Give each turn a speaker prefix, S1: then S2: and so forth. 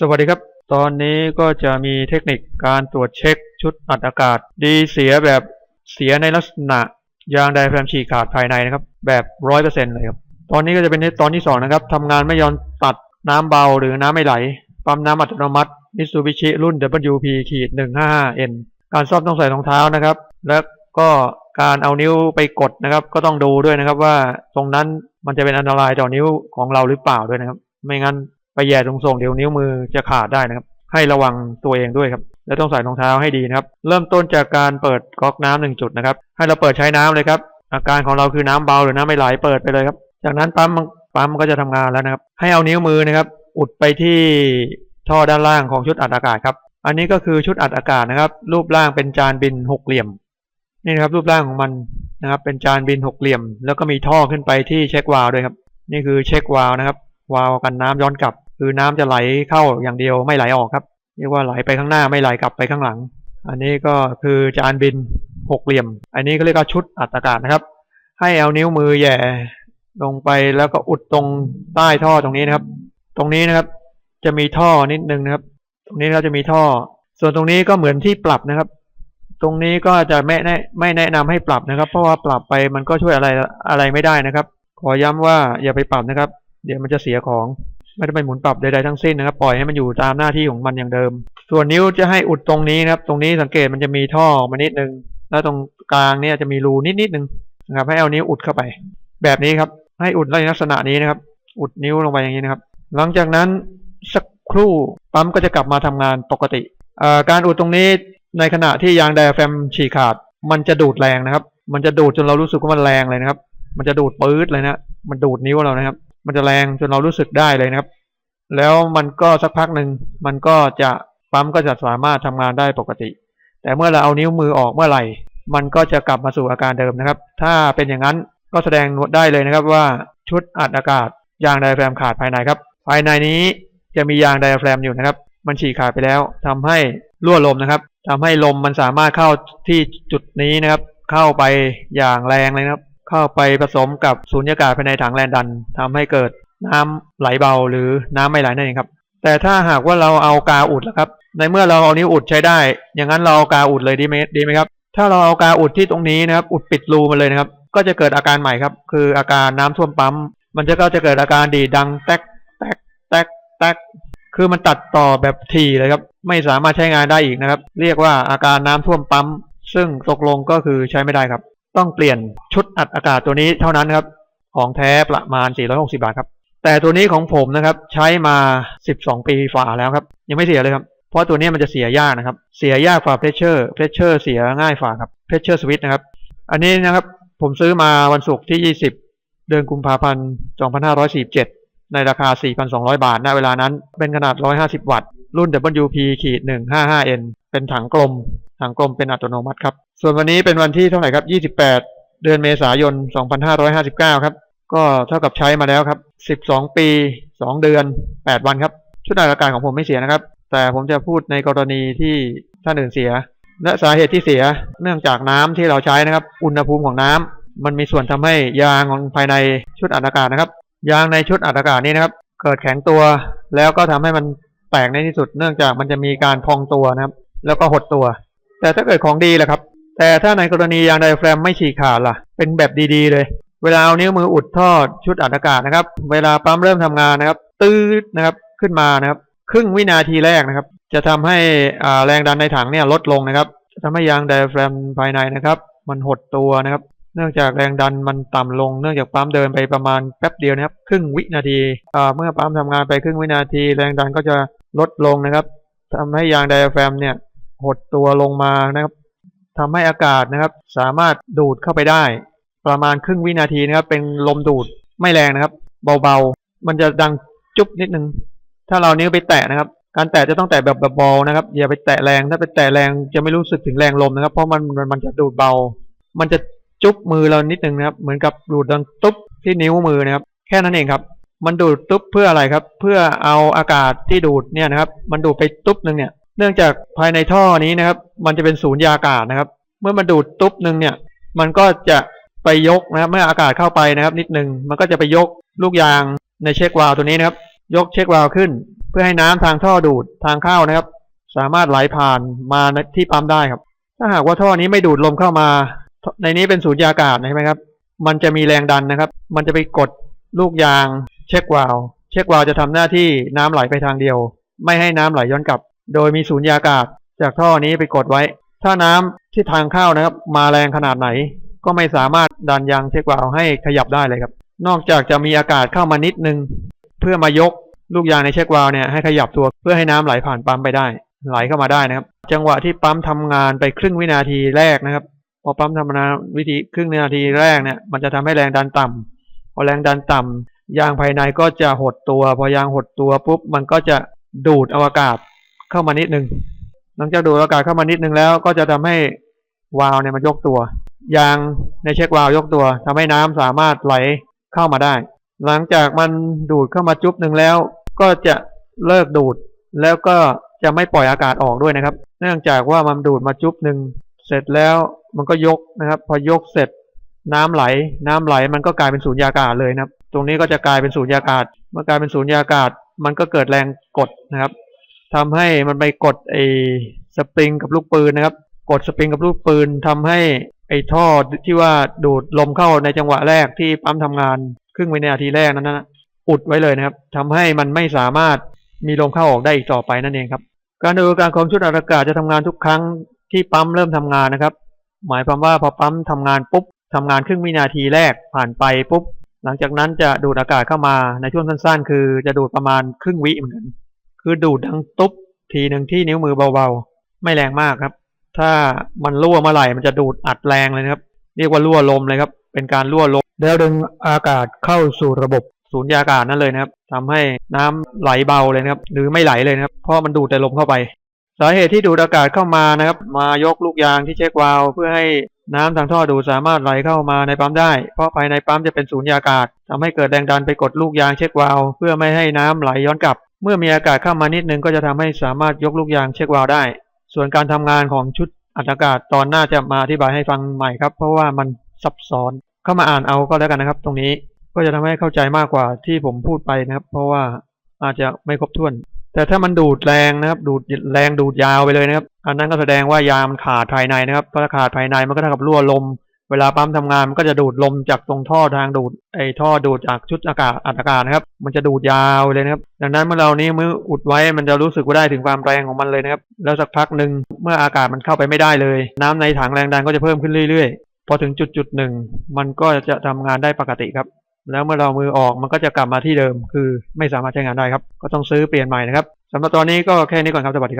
S1: สวัสดีครับ ตอนนี้ก็จะมีเทคนิคการตรวจเช็คชุดอัดอากาศ ดีเสียแบบเสียในลักษณะยางไดแฟมฉีกขาดภายในนะครับ แบบร้อยเปอร์เซ็นต์เลยครับ ตอนนี้ก็จะเป็นตอนที่สองนะครับทำงานไม่ยอมตัดน้ำเบาหรือน้ำไม่ไหล ปั๊มน้ำอัตโนมัติ Mitsubishi รุ่น WP ขีด 155N การซ่อมต้องใส่รองเท้านะครับ แล้วก็การเอานิ้วไปกดนะครับ ก็ต้องดูด้วยนะครับว่าตรงนั้นมันจะเป็นอันตรายต่อนิ้วของเราหรือเปล่าด้วยนะครับ ไม่งั้น ไปแย่ตรงส่งเดี๋ยวนิ้วมือจะขาดได้นะครับ ให้ระวังตัวเองด้วยครับ และต้องใส่รองเท้าให้ดีนะครับ เริ่มต้นจากการเปิดก๊อกน้ำหนึ่งจุดนะครับ ให้เราเปิดใช้น้ำเลยครับ อาการของเราคือน้ำเบาหรือน้ำไม่ไหลเปิดไปเลยครับ จากนั้นปั๊มมันปั๊มมันก็จะทำงานแล้วนะครับ ให้เอานิ้วมือนะครับ อุดไปที่ท่อด้านล่างของชุดอัดอากาศครับ อันนี้ก็คือชุดอัดอากาศนะครับ รูปร่างเป็นจานบินหกเหลี่ยม นี่นะครับรูปร่างของมันนะครับ เป็นจานบินหกเหลี่ยม แล้วก็มีท่อขึ้นไปที่เช็ควาล์วด้วยครับ นี่คือเช็ควาล์วนะครับ วาล์วกันน้ำย้อนกลับ คือน้ำจะไหลเข้าอย่างเดียวไม่ไหลออกครับเรียกว่าไหลไปข้างหน้าไม่ไหลกลับไปข้างหลัง อันนี้ก็คือจานบินหกเหลี่ยม อันนี้ก็เรียกว่าชุดอัดอากาศนะครับ ให้เอานิ้วมือแย่ลงไปแล้วก็อุดตรงใต้ท่อตรงนี้นะครับ ตรงนี้นะครับ จะมีท่อนิดนึงนะครับ ตรงนี้เราจะมีท่อ ส่วนตรงนี้ก็เหมือนที่ปรับนะครับ ตรงนี้ก็จะไม่แนะไม่แนะนำให้ปรับนะครับ เพราะว่าปรับไปมันก็ช่วยอะไรอะไรไม่ได้นะครับ ขอย้ำว่าอย่าไปปรับนะครับ เดี๋ยวมันจะเสียของ ไม่ได้ไปหมุนปรับใดๆทั้งสิ้นนะครับ ปล่อยให้มันอยู่ตามหน้าที่ของมันอย่างเดิม ส่วนนิ้วจะให้อุดตรงนี้นะครับ ตรงนี้สังเกตมันจะมีท่อมานิดนึง แล้วตรงกลางเนี่ยจะมีรูนิดนิดนึงนะครับให้เอานิ้วอุดเข้าไป แบบนี้ครับ ให้อุดในลักษณะนี้นะครับ อุดนิ้วลงไปอย่างนี้นะครับ หลังจากนั้นสักครู่ปั๊มก็จะกลับมาทำงานปกติ การอุดตรงนี้ในขณะที่ยางไดอะแฟมฉีกขาด มันจะดูดแรงนะครับ มันจะดูดจนเรารู้สึกว่ามันแรงเลยนะครับ มันจะดูดปื๊ดเลยนะ มันดูดนิ้วเรานะครับ มันจะแรงจนเรารู้สึกได้เลยนะครับ แล้วมันก็สักพักหนึ่งมันก็จะปั๊มก็จะสามารถทำงานได้ปกติ แต่เมื่อเราเอานิ้วมือออกเมื่อไหร่ มันก็จะกลับมาสู่อาการเดิมนะครับ ถ้าเป็นอย่างนั้นก็แสดงได้เลยนะครับว่าชุดอัดอากาศยางไดอะแฟรมขาดภายในครับ ภายในนี้จะมียางไดอะแฟรมอยู่นะครับ มันฉีกขาดไปแล้วทำให้รั่วลมนะครับทำให้ลมมันสามารถเข้าที่จุดนี้นะครับ เข้าไปอย่างแรงเลยนะครับ เข้าไปผสมกับสูญญากาศภายในถังแรงดันทำให้เกิดน้ำไหลเบาหรือน้ำไม่ไหลนั่นเองครับ แต่ถ้าหากว่าเราเอากาอุดล่ะครับ ในเมื่อเราเอานิ้วอุดใช้ได้ อย่างนั้นเราเอากาอุดเลยดีไหมดีไหมครับ ถ้าเราเอากาอุดที่ตรงนี้นะครับ อุดปิดรูมันเลยนะครับ ก็จะเกิดอาการใหม่ครับ คืออาการน้ำท่วมปั๊ม มันจะก็จะเกิดอาการดีดังแตกแตกแตกแตกคือมันตัดต่อแบบทีเลยครับ ไม่สามารถใช้งานได้อีกนะครับ เรียกว่าอาการน้ำท่วมปั๊ม ซึ่งตกลงก็คือใช้ไม่ได้ครับ ต้องเปลี่ยนชุดอัดอากาศตัวนี้เท่านั้นครับ ของแท้ประมาณ 460 บาทครับ แต่ตัวนี้ของผมนะครับใช้มา 12 ปีฝ่าแล้วครับ ยังไม่เสียเลยครับ เพราะตัวนี้มันจะเสียยากนะครับ เสียยากฝ่าเพรสเชอร์เพรสเชอร์เสียง่ายฝ่าครับเพรสเชอร์สวิตนะครับ อันนี้นะครับผมซื้อมาวันศุกร์ที่ 20 เดือนกุมภาพันธ์ 2547 ในราคา 4,200 บาทณเวลานั้น เป็นขนาด 150 วัตต์ รุ่น WP ขีด 155N เป็นถังกลม ถังกลมเป็นอัตโนมัติครับ ส่วนวันนี้เป็นวันที่เท่าไหร่ครับ 28 เดือนเมษายน 2559 ครับ ก็เท่ากับใช้มาแล้วครับ 12 ปี 2 เดือน 8 วันครับ ชุดอัดอากาศของผมไม่เสียนะครับ แต่ผมจะพูดในกรณีที่ท่านอื่นเสีย และสาเหตุที่เสียเนื่องจากน้ำที่เราใช้นะครับ อุณหภูมิของน้ำมันมีส่วนทำให้ยางของภายในชุดอัดอากาศนะครับ ยางในชุดอัดอากาศนี้นะครับ เกิดแข็งตัว แล้วก็ทำให้มันแตกในที่สุด เนื่องจากมันจะมีการพองตัวนะครับ แล้วก็หดตัว แต่ถ้าเกิดของดีแหละครับ แต่ถ้าในกรณียางไดแฟรมไม่ฉีกขาดล่ะ เป็นแบบดีๆเลย เวลาเอานิ้วมืออุดท่อชุดอัดอากาศนะครับ เวลาปั๊มเริ่มทำงานนะครับ ตืดนะครับขึ้นมานะครับ ครึ่งวินาทีแรกนะครับ จะทำให้อ่าแรงดันในถังเนี่ยลดลงนะครับจะทำให้ยางไดแฟรมภายในนะครับ มันหดตัวนะครับ เนื่องจากแรงดันมันต่ำลง เนื่องจากปั๊มเดินไปประมาณแป๊บเดียวนะครับ ครึ่งวินาทีอ่าเมื่อปั๊มทำงานไปครึ่งวินาที แรงดันก็จะลดลงนะครับทำให้ยางไดแฟรมเนี่ยหดตัวลงมานะครับ ทำให้อากาศนะครับ สามารถดูดเข้าไปได้ ประมาณครึ่งวินาทีนะครับ เป็นลมดูดไม่แรงนะครับ เบาๆ มันจะดังจุ๊บนิดนึง ถ้าเรานิ้วไปแตะนะครับ การแตะจะต้องแตะแบบเบาๆนะครับอย่าไปแตะแรงถ้าไปแตะแรงจะไม่รู้สึกถึงแรงลมนะครับ เพราะมันมันมันจะดูดเบา มันจะจุ๊บมือเรานิดนึงนะครับ เหมือนกับดูดดังตุ๊บที่นิ้วมือนะครับ แค่นั้นเองครับ มันดูดตุ๊บเพื่ออะไรครับ เพื่อเอาอากาศที่ดูดเนี่ยนะครับ มันดูดไปตุ๊บหนึ่งเนี่ย เนื่องจากภายในท่อนี้นะครับ มันจะเป็นศูนย์ยาอากาศนะครับ เมื่อมันดูดตุ๊บหนึ่งเนี่ย มันก็จะไปยกนะครับ เมื่ออากาศเข้าไปนะครับ นิดหนึ่งมันก็จะไปยกลูกยางในเช็ควาล์วตัวนี้นะครับ ยกเช็ควาล์วขึ้น เพื่อให้น้ำทางท่อดูดทางเข้านะครับ สามารถไหลผ่านมาที่ปั๊มได้ครับ ถ้าหากว่าท่อนี้ไม่ดูดลมเข้ามา ในนี้เป็นสูญญากาศใช่ไหมครับ มันจะมีแรงดันนะครับ มันจะไปกดลูกยางเช็ควาล์วเช็ควาล์วจะทำหน้าที่น้ำไหลไปทางเดียว ไม่ให้น้ำไหลย้อนกลับ โดยมีสูญญากาศจากท่อนี้ไปกดไว้ ถ้าน้ำที่ทางเข้านะครับ มาแรงขนาดไหน ก็ไม่สามารถดันยางเช็ควาล์วให้ขยับได้เลยครับ นอกจากจะมีอากาศเข้ามานิดนึง เพื่อมายกลูกยางในเช็ควาล์วเนี่ยให้ขยับตัวเพื่อให้น้ำไหลผ่านปั๊มไปได้ ไหลเข้ามาได้นะครับ จังหวะที่ปั๊มทำงานไปครึ่งวินาทีแรกนะครับพอปั๊มทำงานวิธีครึ่งวินาทีแรกเนี่ยมันจะทำให้แรงดันต่ำพอแรงดันต่ำยางภายในก็จะหดตัว พอยางหดตัวปุ๊บมันก็จะดูดอาอากาศ เข้ามานิดนึงหลังจากดูดอากาศเข้ามานิดนึงแล้ว ก็จะทำให้วาล์วเนี่ยมันยกตัว ยางในเช็ควาล์วยกตัวทำให้น้ำสามารถไหลเข้ามาได้ หลังจากมันดูดเข้ามาจุ๊บหนึ่งแล้ว ก็จะเลิกดูด แล้วก็จะไม่ปล่อยอากาศออกด้วยนะครับ เนื่องจากว่ามันดูดมาจุ๊บหนึ่งเสร็จแล้วมันก็ยกนะครับ พอยกเสร็จน้ำไหล น้ำไหลมันก็กลายเป็นสูญญากาศเลยนะครับ ตรงนี้ก็จะกลายเป็นสูญญากาศ เมื่อกลายเป็นสูญญากาศ มันก็เกิดแรงกดนะครับ ทำให้มันไปกดไอ้สปริงกับลูกปืนนะครับ กดสปริงกับลูกปืนทำให้ไอ้ท่อที่ว่าดูดลมเข้าในจังหวะแรกที่ปั๊มทำงานครึ่งวินาทีแรกนั้นนะอุดไว้เลยนะครับทำให้มันไม่สามารถมีลมเข้าออกได้อีกต่อไปนั่นเองครับ การดูการของชุดอัดอากาศจะทำงานทุกครั้งที่ปั๊มเริ่มทำงานนะครับ หมายความว่าพอปั๊มทำงานปุ๊บทำงานครึ่งวินาทีแรกผ่านไปปุ๊บหลังจากนั้นจะดูดอากาศเข้ามาในช่วงสั้นๆ คือจะดูดประมาณครึ่งวิเหมือนกัน คือดูดดังตุ๊บทีหนึ่งที่นิ้วมือเบาๆ ไม่แรงมากครับ ถ้ามันรั่วเมื่อไหร่มันจะดูดอัดแรงเลยครับ เรียกว่ารั่วลมเลยครับ เป็นการรั่วลมแล้วดึงอากาศเข้าสู่ระบบสูญญากาศนั่นเลยนะครับทำให้น้ำไหลเบาเลยนะครับ หรือไม่ไหลเลยนะครับ เพราะมันดูดแต่ลมเข้าไป สาเหตุที่ดูดอากาศเข้ามานะครับ มายกลูกยางที่เช็ควาล์วเพื่อให้น้ำทางท่อดูดสามารถไหลเข้ามาในปั๊มได้ เพราะภายในปั๊มจะเป็นสูญญากาศทำให้เกิดแรงดันไปกดลูกยางเช็ควาล์วเพื่อไม่ให้น้ำไหลย้อนกลับ เมื่อมีอากาศเข้ามานิดนึงก็จะทำให้สามารถยกลูกยางเช็ควาล์วได้ ส่วนการทำงานของชุดอัดอากาศตอนหน้าจะมาอธิบายให้ฟังใหม่ครับ เพราะว่ามันซับซ้อนเข้ามาอ่านเอาก็แล้วกันนะครับ ตรงนี้ก็จะทำให้เข้าใจมากกว่าที่ผมพูดไปนะครับ เพราะว่าอาจจะไม่ครบถ้วน แต่ถ้ามันดูดแรงนะครับ ดูดแรงดูดยาวไปเลยนะครับ อันนั้นก็แสดงว่ายามันขาดภายในนะครับถ้าขาดภายในมันก็เท่ากับรั่วลม เวลาปั๊มทำงานมันก็จะดูดลมจากตรงท่อทางดูดไอ้ท่อดูดจากชุดอากาศอัดอากาศนะครับ มันจะดูดยาวเลยนะครับ ดังนั้นเมื่อเรานี้มืออุดไว้มันจะรู้สึกว่าได้ถึงความแรงของมันเลยนะครับ แล้วสักพักหนึ่งเมื่ออากาศมันเข้าไปไม่ได้เลย น้ำในถังแรงดันก็จะเพิ่มขึ้นเรื่อยๆ พอถึงจุดจุดหนึ่งมันก็จะทำงานได้ปกติครับ แล้วเมื่อเรามือออกมันก็จะกลับมาที่เดิม คือไม่สามารถใช้งานได้ครับ ก็ต้องซื้อเปลี่ยนใหม่นะครับสำหรับตอนนี้ก็แค่นี้ก่อนครับสวัสดีครับ